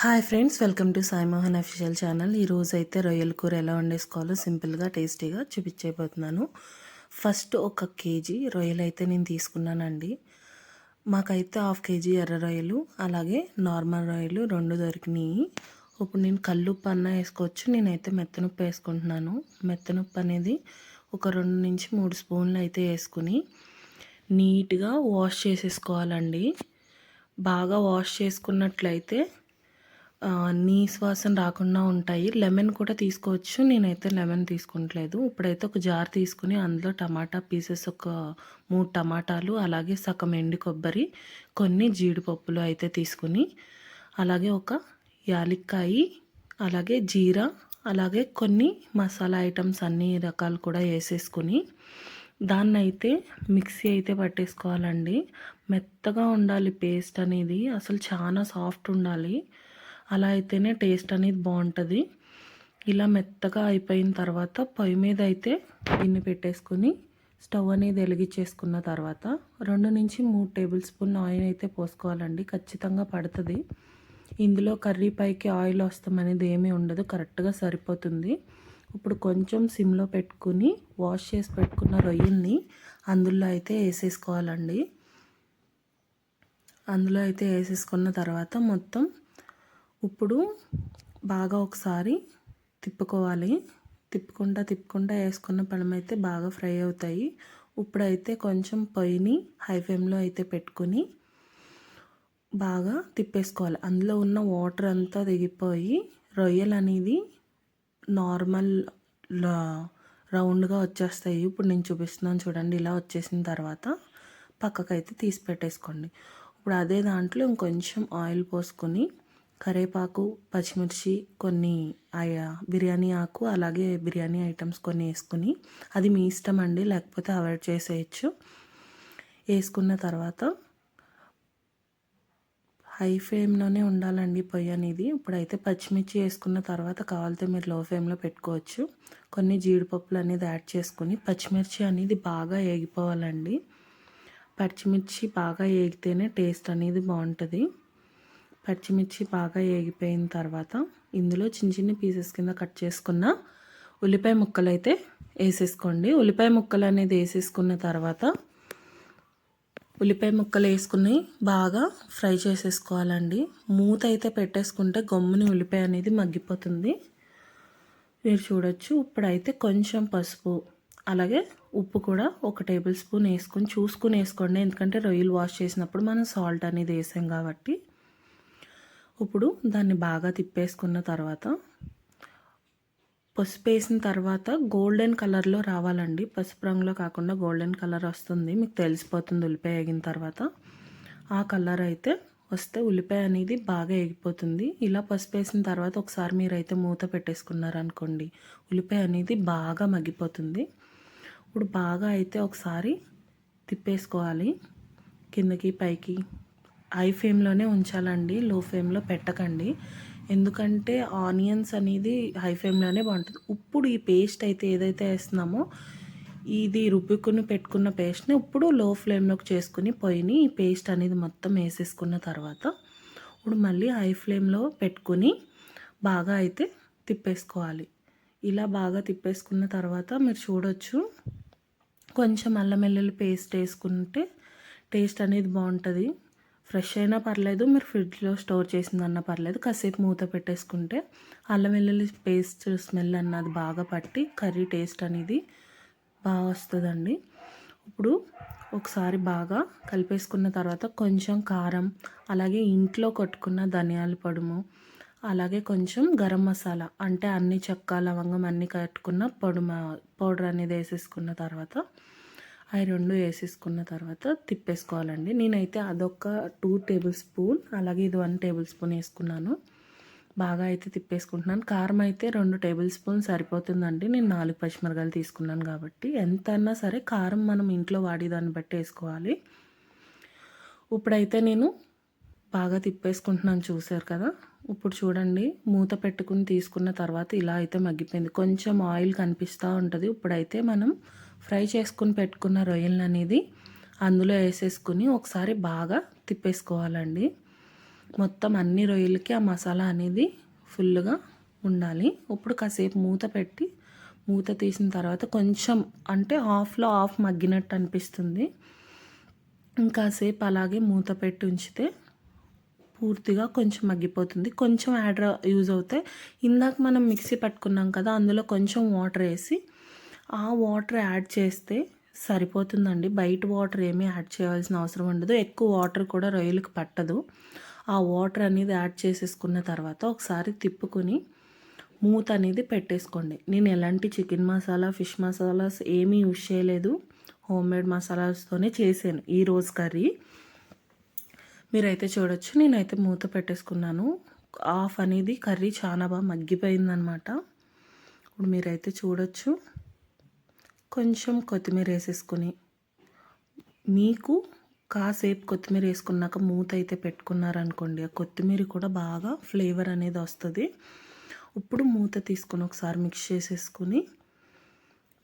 Hi friends welcome to Saimohan official channel. ఈరోజు అయితే రొయ్యల కూర ఎలా వండేసుకోవాలో సింపుల్గా టేస్టీగా చూపించేయబోతున్నాను. ఫస్ట్ ఒక కేజీ రొయ్యలు అయితే నేను తీసుకున్నానండి. మాకైతే హాఫ్ కేజీ ఎర్ర రొయ్యలు అలాగే నార్మల్ రొయ్యలు రెండు దొరికినాయి. ఇప్పుడు నేను కల్లుప్పు అన్న వేసుకోవచ్చు నేనైతే మెత్తనుప్పు వేసుకుంటున్నాను. మెత్తనుప్పు అనేది ఒక రెండు నుంచి మూడు స్పూన్లు అయితే వేసుకుని నీట్గా వాష్ చేసేసుకోవాలండి. బాగా వాష్ చేసుకున్నట్లయితే నీస్ వాసన రాకుండా ఉంటాయి. లెమన్ కూడా తీసుకోవచ్చు. నేనైతే లెమన్ తీసుకుంటలేదు. ఇప్పుడైతే ఒక జార్ తీసుకుని అందులో టమాటా పీసెస్ ఒక మూడు టమాటాలు అలాగే సగం ఎండి కొబ్బరి కొన్ని జీడిపప్పులు అయితే తీసుకుని అలాగే ఒక యాలిక్కాయి అలాగే జీరా అలాగే కొన్ని మసాలా ఐటమ్స్ అన్ని రకాలు కూడా వేసేసుకుని దాన్ని అయితే మిక్సీ అయితే పట్టేసుకోవాలండి. మెత్తగా ఉండాలి పేస్ట్ అనేది. అసలు చాలా సాఫ్ట్ ఉండాలి. అలా అయితేనే టేస్ట్ అనేది బాగుంటుంది. ఇలా మెత్తగా అయిపోయిన తర్వాత పొయ్యి మీద అయితే గిన్నె పెట్టేసుకుని స్టవ్ అనేది వెలిగించేసుకున్న తర్వాత రెండు నుంచి మూడు టేబుల్ స్పూన్ ఆయిల్ అయితే పోసుకోవాలండి. ఖచ్చితంగా పడుతుంది. ఇందులో కర్రీ పైకి ఆయిల్ వస్తామనేది ఏమీ ఉండదు. కరెక్ట్గా సరిపోతుంది. ఇప్పుడు కొంచెం సిమ్లో పెట్టుకుని వాష్ చేసి పెట్టుకున్న రొయ్యల్ని అందులో అయితే వేసేసుకోవాలండి. అందులో అయితే వేసేసుకున్న తర్వాత మొత్తం ఇప్పుడు బాగా ఒకసారి తిప్పుకోవాలి. తిప్పుకుంటా తిప్పుకుంటా వేసుకున్న పడమైతే అయితే బాగా ఫ్రై అవుతాయి. ఇప్పుడైతే కొంచెం పొయ్యిని హై ఫ్లేమ్లో అయితే పెట్టుకుని బాగా తిప్పేసుకోవాలి. అందులో ఉన్న వాటర్ అంతా దిగిపోయి రొయ్యలు అనేది నార్మల్ రౌండ్గా వచ్చేస్తాయి. ఇప్పుడు నేను చూపిస్తున్నాను చూడండి ఇలా వచ్చేసిన తర్వాత పక్కకైతే తీసి పెట్టేసుకోండి. ఇప్పుడు అదే దాంట్లో ఇంకొంచెం ఆయిల్ పోసుకొని కరేపాకు పచ్చిమిర్చి కొన్ని ఆయా బిర్యానీ ఆకు అలాగే బిర్యానీ ఐటమ్స్ కొన్ని వేసుకుని అది మీ ఇష్టం అండి లేకపోతే అవాయిడ్ చేసేయచ్చు. వేసుకున్న తర్వాత హై ఫ్లేమ్లోనే ఉండాలండి పొయ్యి అనేది. ఇప్పుడైతే పచ్చిమిర్చి వేసుకున్న తర్వాత కావాలితే మీరు లో ఫ్లేమ్లో పెట్టుకోవచ్చు. కొన్ని జీడిపప్పులు అనేది యాడ్ చేసుకుని పచ్చిమిర్చి అనేది బాగా ఏగిపోవాలండి. పచ్చిమిర్చి బాగా ఏగితేనే టేస్ట్ అనేది బాగుంటుంది. పచ్చిమిర్చి బాగా ఏగిపోయిన తర్వాత ఇందులో చిన్న చిన్న పీసెస్ కింద కట్ చేసుకున్న ఉల్లిపాయ ముక్కలు అయితే వేసేసుకోండి. ఉల్లిపాయ ముక్కలు అనేది వేసేసుకున్న తర్వాత ఉల్లిపాయ ముక్కలు వేసుకుని బాగా ఫ్రై చేసేసుకోవాలండి. మూత అయితే పెట్టేసుకుంటే గమ్ముని ఉల్లిపాయ అనేది మగ్గిపోతుంది. మీరు చూడొచ్చు ఇప్పుడైతే కొంచెం పసుపు అలాగే ఉప్పు కూడా ఒక టేబుల్ స్పూన్ వేసుకొని చూసుకుని వేసుకోండి. ఎందుకంటే రొయ్యలు వాష్ చేసినప్పుడు మనం సాల్ట్ అనేది వేసాం కాబట్టి. ఇప్పుడు దాన్ని బాగా తిప్పేసుకున్న తర్వాత పసుపు వేసిన తర్వాత గోల్డెన్ కలర్లో రావాలండి. పసుపు రంగులో కాకుండా గోల్డెన్ కలర్ వస్తుంది. మీకు తెలిసిపోతుంది ఉల్లిపాయ వేగిన తర్వాత. ఆ కలర్ అయితే వస్తే ఉల్లిపాయ అనేది బాగా ఎగిపోతుంది ఇలా పసుపు వేసిన తర్వాత ఒకసారి మీరైతే మూత పెట్టేసుకున్నారనుకోండి ఉల్లిపాయ అనేది బాగా మగ్గిపోతుంది. ఇప్పుడు బాగా అయితే ఒకసారి తిప్పేసుకోవాలి. కిందకి పైకి హై ఫ్లేమ్లోనే ఉంచాలండి లో ఫ్లేమ్లో పెట్టకండి. ఎందుకంటే ఆనియన్స్ అనేది హై ఫ్లేమ్లోనే బాగుంటుంది. ఇప్పుడు ఈ పేస్ట్ అయితే ఏదైతే వేస్తున్నామో ఇది రుబ్బుకుని పెట్టుకున్న పేస్ట్ని ఇప్పుడు లో ఫ్లేమ్లోకి చేసుకుని పోయిని ఈ పేస్ట్ అనేది మొత్తం వేసేసుకున్న తర్వాత ఇప్పుడు మళ్ళీ హై ఫ్లేమ్లో పెట్టుకుని బాగా అయితే తిప్పేసుకోవాలి. ఇలా బాగా తిప్పేసుకున్న తర్వాత మీరు చూడొచ్చు కొంచెం అల్లం వెల్లుల్లి పేస్ట్ వేసుకుంటే టేస్ట్ అనేది బాగుంటుంది. ఫ్రెష్ అయినా పర్లేదు మీరు ఫ్రిడ్జ్లో స్టోర్ చేసిందన్నా పర్లేదు. కాసేపు మూత పెట్టేసుకుంటే అల్లం వెల్లుల్లి పేస్ట్ స్మెల్ అన్నది బాగా పట్టి కర్రీ టేస్ట్ అనేది బాగా వస్తుందండి. ఇప్పుడు ఒకసారి బాగా కలిపేసుకున్న తర్వాత కొంచెం కారం అలాగే ఇంట్లో కొట్టుకున్న ధనియాల పొడుము అలాగే కొంచెం గరం మసాలా అంటే అన్ని చెక్క లవంగం అన్నీ కట్టుకున్న పొడుమ పౌడర్ అనేది వేసేసుకున్న తర్వాత అవి రెండు వేసేసుకున్న తర్వాత తిప్పేసుకోవాలండి. నేనైతే అదొక టూ టేబుల్ స్పూన్ అలాగే ఇది వన్ టేబుల్ స్పూన్ వేసుకున్నాను. బాగా అయితే తిప్పేసుకుంటున్నాను. కారం అయితే రెండు టేబుల్ స్పూన్ సరిపోతుందండి. నేను నాలుగు పచ్చిమిరకాయలు తీసుకున్నాను కాబట్టి. ఎంత అన్నా సరే కారం మనం ఇంట్లో వాడేదాన్ని బట్టి వేసుకోవాలి. ఇప్పుడైతే నేను బాగా తిప్పేసుకుంటున్నాను చూసారు కదా. ఇప్పుడు చూడండి మూత పెట్టుకుని తీసుకున్న తర్వాత ఇలా అయితే మగ్గిపోయింది. కొంచెం ఆయిల్ కనిపిస్తూ ఉంటుంది. ఇప్పుడైతే మనం ఫ్రై చేసుకుని పెట్టుకున్న రొయ్యలను అనేది అందులో వేసేసుకుని ఒకసారి బాగా తిప్పేసుకోవాలండి. మొత్తం అన్ని రొయ్యలకి ఆ మసాలా అనేది ఫుల్గా ఉండాలి. ఇప్పుడు కాసేపు మూత పెట్టి మూత తీసిన తర్వాత కొంచెం అంటే హాఫ్లో హాఫ్ మగ్గినట్టు అనిపిస్తుంది. ఇంకాసేపు అలాగే మూత పెట్టి ఉంచితే పూర్తిగా కొంచెం మగ్గిపోతుంది. కొంచెం యాడ్ యూజ్ అవుతాయి. ఇందాక మనం మిక్సీ పట్టుకున్నాం కదా అందులో కొంచెం వాటర్ వేసి ఆ వాటర్ యాడ్ చేస్తే సరిపోతుందండి. బయట వాటర్ ఏమీ యాడ్ చేయాల్సిన అవసరం ఉండదు. ఎక్కువ వాటర్ కూడా రొయ్యలకు పట్టదు. ఆ వాటర్ అనేది యాడ్ చేసేసుకున్న తర్వాత ఒకసారి తిప్పుకొని మూత అనేది పెట్టేసుకోండి. నేను ఎలాంటి చికెన్ మసాలా ఫిష్ మసాలాస్ ఏమీ యూజ్ చేయలేదు. హోమ్ మేడ్ మసాలాస్తోనే చేశాను. ఈ రోజు కర్రీ మీరైతే చూడొచ్చు. నేనైతే మూత పెట్టేసుకున్నాను. ఆఫ్ అనేది కర్రీ చాలా బాగా మగ్గిపోయిందనమాట ఇప్పుడు మీరైతే చూడొచ్చు. కొంచెం కొత్తిమీర వేసేసుకొని మీకు కాసేపు కొత్తిమీర వేసుకున్నాక మూత అయితే పెట్టుకున్నారనుకోండి ఆ కొత్తిమీర కూడా బాగా ఫ్లేవర్ అనేది వస్తుంది. ఇప్పుడు మూత తీసుకొని ఒకసారి మిక్స్ చేసేసుకుని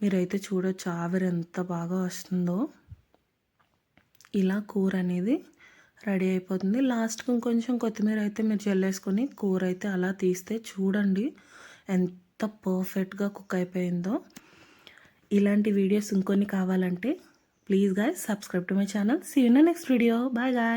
మీరైతే చూడొచ్చు ఆవిరి ఎంత బాగా వస్తుందో. ఇలా కూర అనేది రెడీ అయిపోతుంది. లాస్ట్కి ఇంకొంచెం కొత్తిమీర అయితే మీరు చెల్లేసుకొని కూర అయితే అలా తీస్తే చూడండి ఎంత పర్ఫెక్ట్గా కుక్ అయిపోయిందో. ఇలాంటి వీడియోస్ ఇంకొన్ని కావాలంటే please guy subscribe to my channel see you next video bye guy